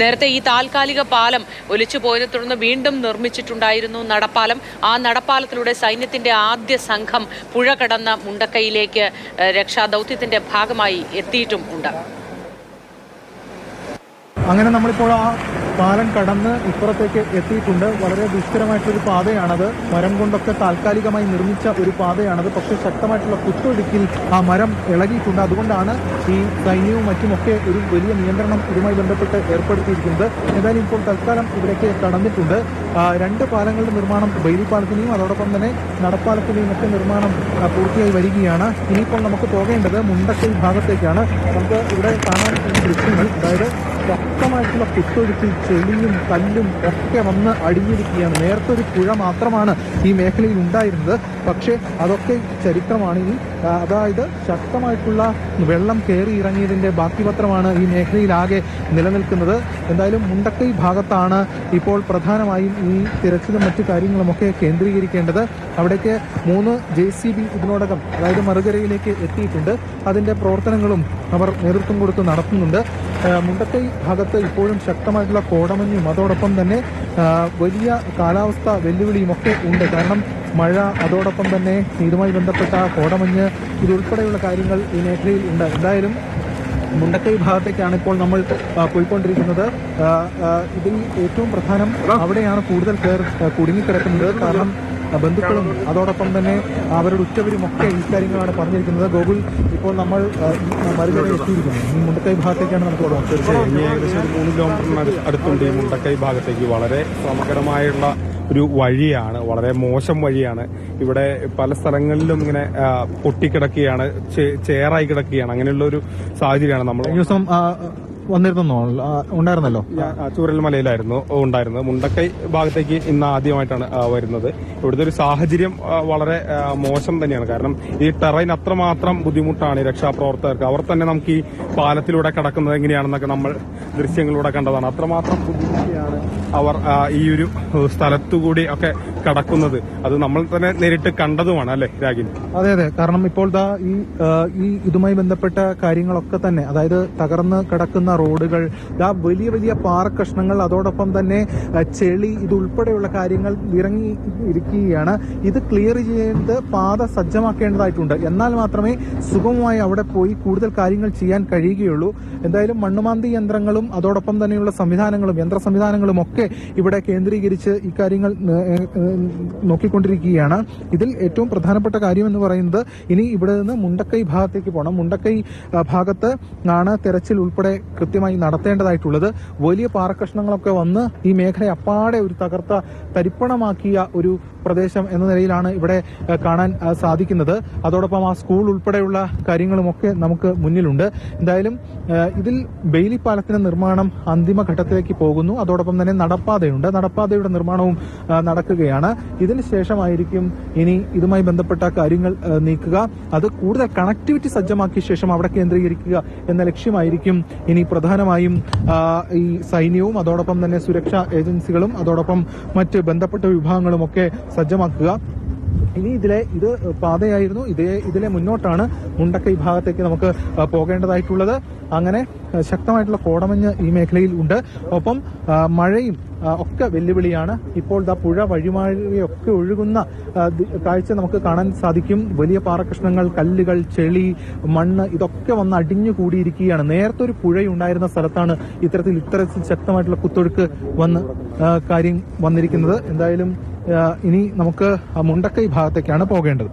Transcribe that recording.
നേരത്തെ ഈ താൽക്കാലിക പാലം ഒലിച്ചു പോയതിനെ തുടർന്ന് വീണ്ടും നിർമ്മിച്ചിട്ടുണ്ടായിരുന്നു നടപ്പാലം. ആ നടപ്പാലത്തിലൂടെ സൈന്യത്തിന്റെ ആദ്യ സംഘം പുഴ കടന്ന മുണ്ടക്കയിലേക്ക് രക്ഷാദൗത്യത്തിന്റെ ഭാഗമായി എത്തിയിട്ടും ഉണ്ട്. അങ്ങനെ നമ്മളിപ്പോൾ ആ പാലം കടന്ന് ഇപ്പുറത്തേക്ക് എത്തിയിട്ടുണ്ട്. വളരെ ദുഷ്കരമായിട്ടൊരു പാതയാണത്. മരം കൊണ്ടൊക്കെ താൽക്കാലികമായി നിർമ്മിച്ച ഒരു പാതയാണത്. പക്ഷേ ശക്തമായിട്ടുള്ള കുത്തൊഴുക്കിൽ ആ മരം ഇളകിയിട്ടുണ്ട്. അതുകൊണ്ടാണ് ഈ സൈന്യവും മറ്റുമൊക്കെ ഒരു വലിയ നിയന്ത്രണം ഇതുമായി ബന്ധപ്പെട്ട് ഏർപ്പെടുത്തിയിരിക്കുന്നത്. ഏതായാലും ഇപ്പോൾ തൽക്കാലം ഇവിടേക്ക് കടന്നിട്ടുണ്ട്. രണ്ട് പാലങ്ങളുടെ നിർമ്മാണം ബൈലിപ്പാലത്തിനെയും അതോടൊപ്പം തന്നെ നടപ്പാലത്തിനെയും ഒക്കെ നിർമ്മാണം പൂർത്തിയായി വരികയാണ്. ഇനിയിപ്പോൾ നമുക്ക് പോകേണ്ടത് മുണ്ടക്കൈ ഭാഗത്തേക്കാണ്. നമുക്ക് ഇവിടെ കാണാൻ ദൃശ്യങ്ങൾ അതായത് ശക്തമായിട്ടുള്ള കുത്തൊഴുക്കിൽ ചെളിയും കല്ലും ഒക്കെ വന്ന് അടിഞ്ഞിരിക്കുകയാണ് നേരത്തെ ഒരു പുഴ മാത്രമാണ് ഈ മേഖലയിൽ ഉണ്ടായിരുന്നത്. പക്ഷേ അതൊക്കെ ചരിത്രമാണ്. ഈ അതായത് ശക്തമായിട്ടുള്ള വെള്ളം കയറി ഇറങ്ങിയതിന്റെ ബാക്കി പത്രമാണ് ഈ മേഖലയിലാകെ നിലനിൽക്കുന്നത്. എന്തായാലും മുണ്ടക്കൈ ഭാഗത്താണ് ഇപ്പോൾ പ്രധാനമായും ഈ തിരച്ചിലും മറ്റു കാര്യങ്ങളുമൊക്കെ കേന്ദ്രീകരിക്കേണ്ടത്. അവിടേക്ക് മൂന്ന് ജെ സി ബി ഇതിനോടകം അതായത് മറുകരയിലേക്ക് എത്തിയിട്ടുണ്ട്. അതിന്റെ പ്രവർത്തനങ്ങളും അവർ നേതൃത്വം കൊടുത്ത് നടത്തുന്നുണ്ട്. മുണ്ടക്കൈ ഭാഗത്ത് ഇപ്പോഴും ശക്തമായിട്ടുള്ള കോടമഞ്ഞും അതോടൊപ്പം തന്നെ വലിയ കാലാവസ്ഥ വെല്ലുവിളിയും ഒക്കെ ഉണ്ട്. കാരണം മഴ അതോടൊപ്പം തന്നെ ഇതുമായി ബന്ധപ്പെട്ട കോടമഞ്ഞ് ഇതുൾപ്പെടെയുള്ള കാര്യങ്ങൾ ഈ മേഖലയിൽ ഉണ്ട്. എന്തായാലും മുണ്ടക്കൈ ഭാഗത്തേക്കാണ് ഇപ്പോൾ നമ്മൾ പോയിക്കൊണ്ടിരിക്കുന്നത്. ഇതിൽ ഏറ്റവും പ്രധാനം അവിടെയാണ് കൂടുതൽ പേർ കുടുങ്ങിക്കിടക്കുന്നത്. കാരണം ബന്ധുക്കളും അതോടൊപ്പം തന്നെ അവരുടെ ഉച്ചവരും ഒക്കെ ഈ കാര്യങ്ങളാണ് പറഞ്ഞിരിക്കുന്നത്. ഗോകുൽ ഇപ്പോൾ നമ്മൾ എത്തിയിരിക്കുന്നത് എത്തിയിരിക്കുന്നു. മുണ്ടക്കൈ ഭാഗത്തേക്കാണ് നമുക്ക് പോകാം തീർച്ചയായും. ഏകദേശം ഒരു മൂന്ന് കിലോമീറ്ററിന് അടുത്തുണ്ട് ഈ മുണ്ടക്കൈ ഭാഗത്തേക്ക്. വളരെ ശ്രമകരമായുള്ള ഒരു വഴിയാണ് വളരെ മോശം വഴിയാണ്. ഇവിടെ പല സ്ഥലങ്ങളിലും ഇങ്ങനെ പൊട്ടിക്കിടക്കുകയാണ് ചേറായി കിടക്കുകയാണ്. അങ്ങനെയുള്ള ഒരു സാഹചര്യമാണ് നമ്മൾ ദിവസം വന്നിരുന്നോ? ഉണ്ടായിരുന്നല്ലോ. ചൂരൽമലയിലായിരുന്നു ഉണ്ടായിരുന്നത്. മുണ്ടക്കൈ ഭാഗത്തേക്ക് ഇന്ന് ആദ്യമായിട്ടാണ് വരുന്നത്. ഇവിടുത്തെ ഒരു സാഹചര്യം വളരെ മോശം തന്നെയാണ്. കാരണം ഈ ടെറൈൻ അത്രമാത്രം ബുദ്ധിമുട്ടാണ് ഈ രക്ഷാപ്രവർത്തകർക്ക്. അവർ തന്നെ നമുക്ക് ഈ പാലത്തിലൂടെ കടക്കുന്നത് എങ്ങനെയാണെന്നൊക്കെ നമ്മൾ ദൃശ്യങ്ങളിലൂടെ കണ്ടതാണ്. അത്രമാത്രം ബുദ്ധിമുട്ടിയാണ് അവർ ഈ ഒരു സ്ഥലത്തുകൂടി ഒക്കെ കടക്കുന്നത്. അത് നമ്മൾ തന്നെ നേരിട്ട് കണ്ടതുമാണ് അല്ലെ രാഗിൻ അതെ അതെ. കാരണം ഇപ്പോൾ ദാ ഈ ഈ ഇതുമായി ബന്ധപ്പെട്ട കാര്യങ്ങളൊക്കെ തന്നെ അതായത് തകർന്ന് കിടക്കുന്ന റോഡുകൾ ദാ വലിയ വലിയ പാറക്കഷ്ണങ്ങൾ അതോടൊപ്പം തന്നെ ചെളി ഇതുൾപ്പെടെയുള്ള കാര്യങ്ങൾ ഇറങ്ങി ഇരിക്കുകയാണ്. ഇത് ക്ലിയർ ചെയ്ത് പാത സജ്ജമാക്കേണ്ടതായിട്ടുണ്ട്. എന്നാൽ മാത്രമേ സുഗമമായി അവിടെ പോയി കൂടുതൽ കാര്യങ്ങൾ ചെയ്യാൻ കഴിയുകയുള്ളൂ. എന്തായാലും മണ്ണുമാന്തി യന്ത്രങ്ങളും അതോടൊപ്പം തന്നെയുള്ള സംവിധാനങ്ങളും യന്ത്ര സംവിധാനങ്ങളും ഒക്കെ ഇവിടെ കേന്ദ്രീകരിച്ച് ഇക്കാര്യങ്ങൾ നോക്കിക്കൊണ്ടിരിക്കുകയാണ്. ഇതിൽ ഏറ്റവും പ്രധാനപ്പെട്ട കാര്യം എന്ന് പറയുന്നത് ഇനി ഇവിടെ നിന്ന് മുണ്ടക്കൈ ഭാഗത്തേക്ക് പോകണം മുണ്ടക്കൈ ഭാഗത്ത് ആണ് തെരച്ചിൽ ഉൾപ്പെടെ കൃത്യമായി നടത്തേണ്ടതായിട്ടുള്ളത്. വലിയ പാറക്കഷ്ണങ്ങളൊക്കെ വന്ന് ഈ മേഖല അപ്പാടെ ഒരു തകർത്ത തരിപ്പണമാക്കിയ ഒരു പ്രദേശം എന്ന നിലയിലാണ് ഇവിടെ കാണാൻ സാധിക്കുന്നത്. അതോടൊപ്പം ആ സ്കൂൾ ഉൾപ്പെടെയുള്ള കാര്യങ്ങളുമൊക്കെ നമുക്ക് മുന്നിലുണ്ട്. എന്തായാലും ഇതിൽ ബെയിലി പാലത്തിന്റെ നിർമ്മാണം അന്തിമ ഘട്ടത്തിലേക്ക് പോകുന്നു. അതോടൊപ്പം തന്നെ നടപ്പാതയുണ്ട്. നടപ്പാതയുടെ നിർമ്മാണവും നടക്കുകയാണ്. ഇതിന് ശേഷമായിരിക്കും ഇനി ഇതുമായി ബന്ധപ്പെട്ട കാര്യങ്ങൾ നീക്കുക. അത് കൂടുതൽ കണക്ടിവിറ്റി സജ്ജമാക്കിയ ശേഷം അവിടെ കേന്ദ്രീകരിക്കുക എന്ന ലക്ഷ്യമായിരിക്കും ഇനി പ്രധാനമായും ഈ സൈന്യവും അതോടൊപ്പം തന്നെ സുരക്ഷാ ഏജൻസികളും അതോടൊപ്പം മറ്റ് ബന്ധപ്പെട്ട വിഭാഗങ്ങളും ഒക്കെ സജ്ജമാക്കുക. ഇനി ഇതിലെ ഇത് പാതയായിരുന്നു. ഇതേ ഇതിലെ മുന്നോട്ടാണ് മുണ്ടക്ക ഭാഗത്തേക്ക് നമുക്ക് പോകേണ്ടതായിട്ടുള്ളത്. അങ്ങനെ ശക്തമായിട്ടുള്ള കോടമഞ്ഞ് ഈ മേഖലയിൽ ഉണ്ട്. ഒപ്പം മഴയും ഒക്കെ വെല്ലുവിളിയാണ്. ഇപ്പോൾ ദാ പുഴ വഴിമാഴിയൊക്കെ ഒഴുകുന്ന കാഴ്ച നമുക്ക് കാണാൻ സാധിക്കും. വലിയ പാറകഷ്ണങ്ങൾ കല്ലുകൾ ചെളി മണ്ണ് ഇതൊക്കെ വന്ന് അടിഞ്ഞു കൂടിയിരിക്കുകയാണ്. നേരത്തെ ഒരു പുഴയുണ്ടായിരുന്ന സ്ഥലത്താണ് ഇത്തരത്തിൽ ഇത്തരത്തിൽ ശക്തമായിട്ടുള്ള കുത്തൊഴുക്ക് വന്ന് കാര്യം വന്നിരിക്കുന്നത്. എന്തായാലും ഇനി നമുക്ക് മുണ്ടക്കൈ ഭാഗത്തേക്കാണ് പോകേണ്ടത്.